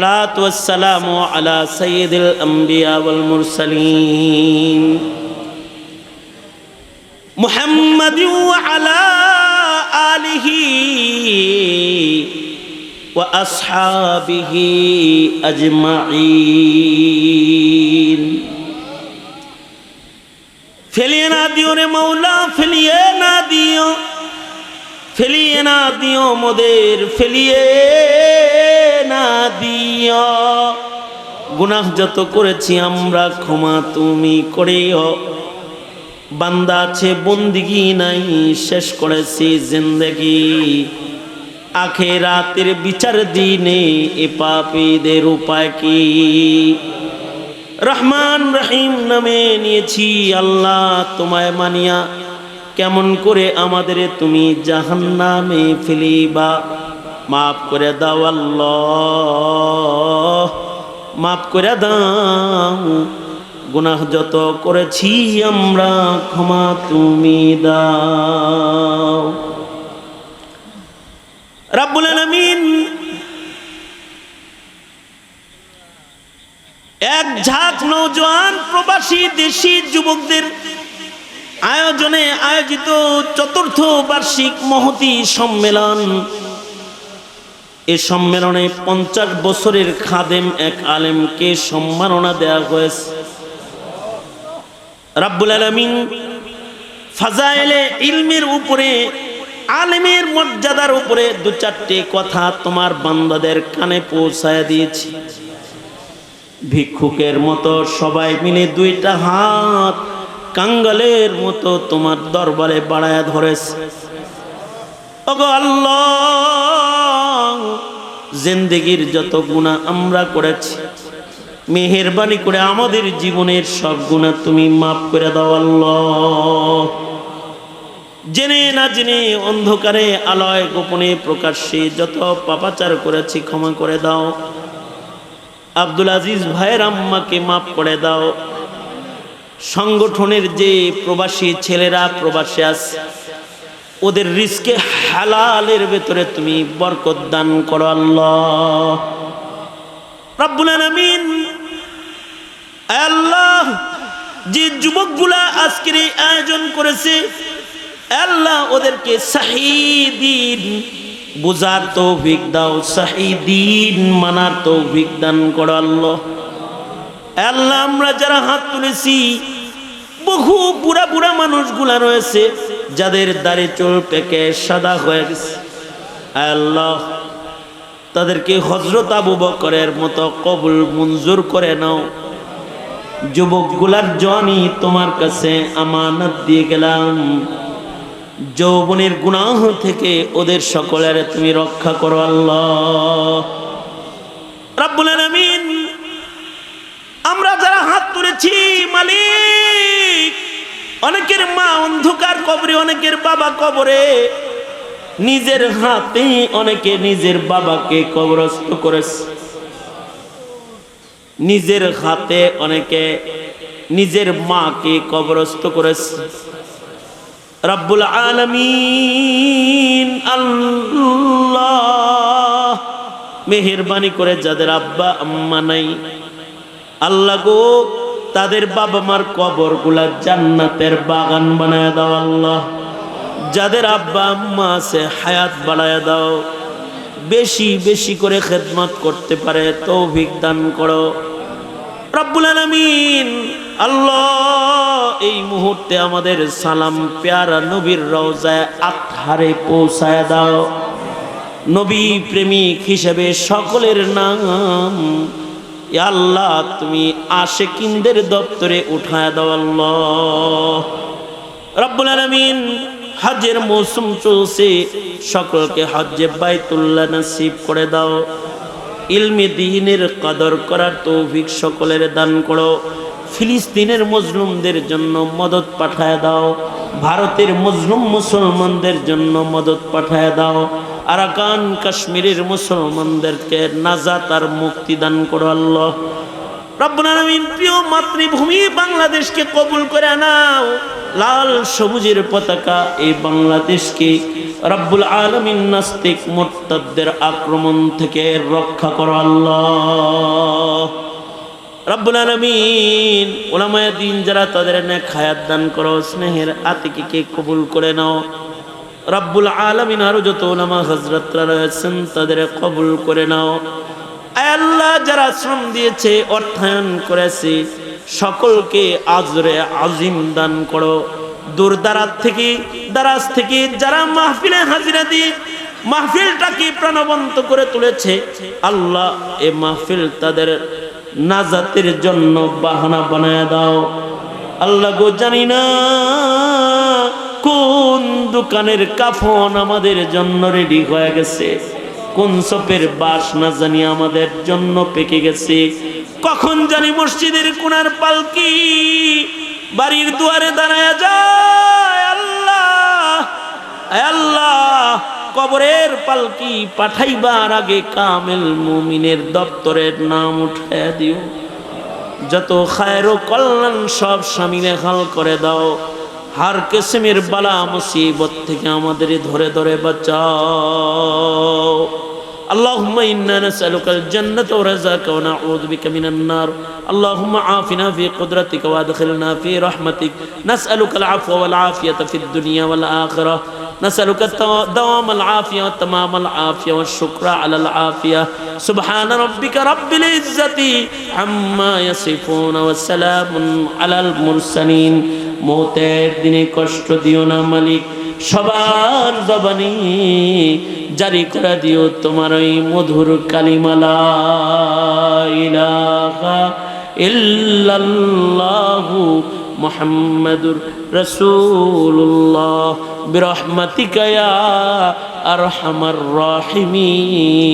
الصلاة والسلام على سيد الأنبياء والمرسلين. محمد وعلى آله وأصحابه أجمعين. فلينا ديون مولا فلينا ديون فلينا ديون مدير فلينا দিও। গুনাহ যত করেছি আমরা, ক্ষমা তুমি করেও। বান্দা আছে, বন্দিগি নাই, শেষ করেছি জিন্দগি। আখে রাতের বিচার দিনে এ পাপীদের উপায় কি? রহমান রহিম নামে নিয়েছি আল্লাহ তোমায় মানিয়া। কেমন করে আমাদের তুমি জাহান্নামে ফেলিবা? মাফ করে দাও আল্লাহ। মাফ করে দাও। গুনাহ যত করেছি আমরা, ক্ষমা তুমি দাও। রাব্বুল আলামিন এক ঝাঁক নৌজওয়ান প্রবাসী দেশি যুবকদের আয়োজনে আয়োজিত চতুর্থ বার্ষিক মহতি সম্মেলন এ সম্মেলনে পঞ্চাশ বছরের খাদেম এক আলেমকে সম্মাননা দেওয়া হয়েছে। রাব্বুল আলমিন ফাজাইলে ইলমের উপরে, আলেমের মর্যাদার উপরে দু চারটে কথা তোমার বান্দাদের কানে পৌঁছায় দিয়েছি। ভিক্ষুকের মতো সবাই মিলে দুইটা হাত কাঙ্গালের মতো তোমার দরবারে বাড়ায় ধরেছে। ওগো আল্লাহ! জিন্দেগির যত গুণা আমরা করেছি। মেহেরবানি করে আমাদের জীবনের সব গুণা তুমি মাফ করে দাও আল্লাহ। জেনে না জেনে অন্ধকারে আলয় গোপনে প্রকাশ্যে যত পাপাচার করেছি ক্ষমা করে দাও। আব্দুল আজিজ ভাইয়ের আম্মাকে মাফ করে দাও। সংগঠনের যে প্রবাসী ছেলেরা প্রবাসে আছে ওদের রিস্কে হালালের ভেতরে তুমি বরকত দান করো আল্লাহ। রাব্বুল আলামিন আল্লাহ, যে যুবকগুলা আজকের এই আয়োজন করেছে আল্লাহ, ওদেরকে শাহিদিন বুঝার তৌফিক দাও শাহিদিন মানার তৌফিক দান করো আল্লাহ। আল্লাহ, আমরা যারা হাত তুলেছি বহু বুড়া বুড়া মানুষগুলা রয়েছে, যাদের দাড়ি চুল পেকে সাদা হয়ে গেছে। আল্লাহ, তাদেরকে হজরত আবু বকরের মতো কবুল মঞ্জুর করে নাও। যুবকগুলার জনই তোমার কাছে আমানত দিয়ে গেলাম। যৌবনের গুনাহ থেকে ওদের সকলের তুমি রক্ষা করো আল্লাহ। আলামিন, আমরা যারা হাত তুলেছি, মালিক অনেকের মা অন্ধকার কবরে, অনেকের বাবা কবরে। নিজের হাতে অনেকে নিজের বাবাকে কবরস্থ করেছে। নিজের হাতে অনেকে নিজের মাকে কবরস্থ করেছে। রব্বুল আলমিন আল্লাহ মেহরবানি করে যাদের আব্বা, আম্মা নাই। আল্লাহ গো তাদের বাবা মার কবরগুলা জান্নাতের বাগান বানায় দাও আল্লাহ। যাদের আব্বা আম্মা আছে, হায়াত বাড়ায় দাও। বেশি বেশি করে খেদমত করতে পারে, তৌফিক দান করো। রব্বুল আলামিন, আল্লাহ এই মুহূর্তে আমাদের সালাম পেয়ারা নবীর রওজায় আত্মারে পৌঁছায় দাও। নবী প্রেমিক হিসেবে সকলের নাম আল্লাহ, তুমি আশেকিনদের দপ্তরে উঠায় দাও আল্লাহ। রব্বুল আলামিন হজের মৌসুম চলছে, সকলকে হজ্জে বাইতুল্লাহ নসিব করে দাও। ইলমে দিনের কদর করার তৌফিক সকলের দান করো। ফিলিস্তিনের মজলুমদের জন্য মদত পাঠায় দাও। ভারতের মজলুম মুসলমানদের জন্য মদত পাঠায় দাও। আরাকান কাশ্মীরের মুসলমানদেরকে নাজাত আর মুক্তি দান করো আল্লাহ। রব্বুল আলামিন প্রিয় মাতৃভূমি বাংলাদেশকে কবুল করে নাও। লাল সবুজের পতাকা এই বাংলাদেশকে রব্বুল আলমিন নাস্তিক মোর্তাদের আক্রমণ থেকে রক্ষা করো আল্লাহ। রব্বুল আলমিন ওলামায় দিন যারা তাদের নেক হায়াত দান করো, স্নেহের আতিকে কবুল করে নাও। রব্বুল আলমিন আরও যত ওলামা হজরতরা রয়েছেন, তাদের কবুল করে নাও। আল্লাহ, যারা শ্রম দিয়েছে, অর্থায়ন করেছে, সকলকে আজরে আজিম দান করো। দূর দারাজ থেকে দারাজ থেকে যারা মাহফিলে হাজিরা দিয়ে মাহফিলটাকে প্রাণবন্ত করে তুলেছে, আল্লাহ এ মাহফিল তাদের নাজাতের জন্য বাহানা বানায় দাও। আল্লাহ গো জানি না কোন দোকানের কাফন আমাদের জন্য রেডি হয়ে গেছে? কোন সপের বাস না জানি আমাদের জন্য পেকে গেছে? কখন জানি মসজিদের কোনার পালকি বাড়ির দুয়ারে দাঁড়ায় যায়, আল্লাহ আল্লাহ, কবরের পালকি পাঠাইবার আগে কামেল মুমিনের দপ্তরের নাম উঠে দিও। যত খায়ের কল্যাণ সব স্বামীনে হাল করে দাও। হার কেসেমের বালা মুসিবত থেকে আমাদের ধরে ধরে বাঁচাও اللهم إنا نسألك الجنة ورزاك ونعوذ بك من النار اللهم عافنا في قدرتك وادخلنا في رحمتك نسألك العفو والعافية في الدنيا والآخرة نسألك دوام العافية وتمام العافية والشكر على العافية سبحان ربك رب العزة عما يصفون وسلام على المرسلين মতের দিনে কষ্ট দিও না মালিক। সবার জবানি জারি করে দিও তোমার ওই মধুর কালিমালা ইল্লাল্লাহু মোহাম্মদুর রসুল্লাহ বিরহমাতিকায়া আর হামার রাহিমিন।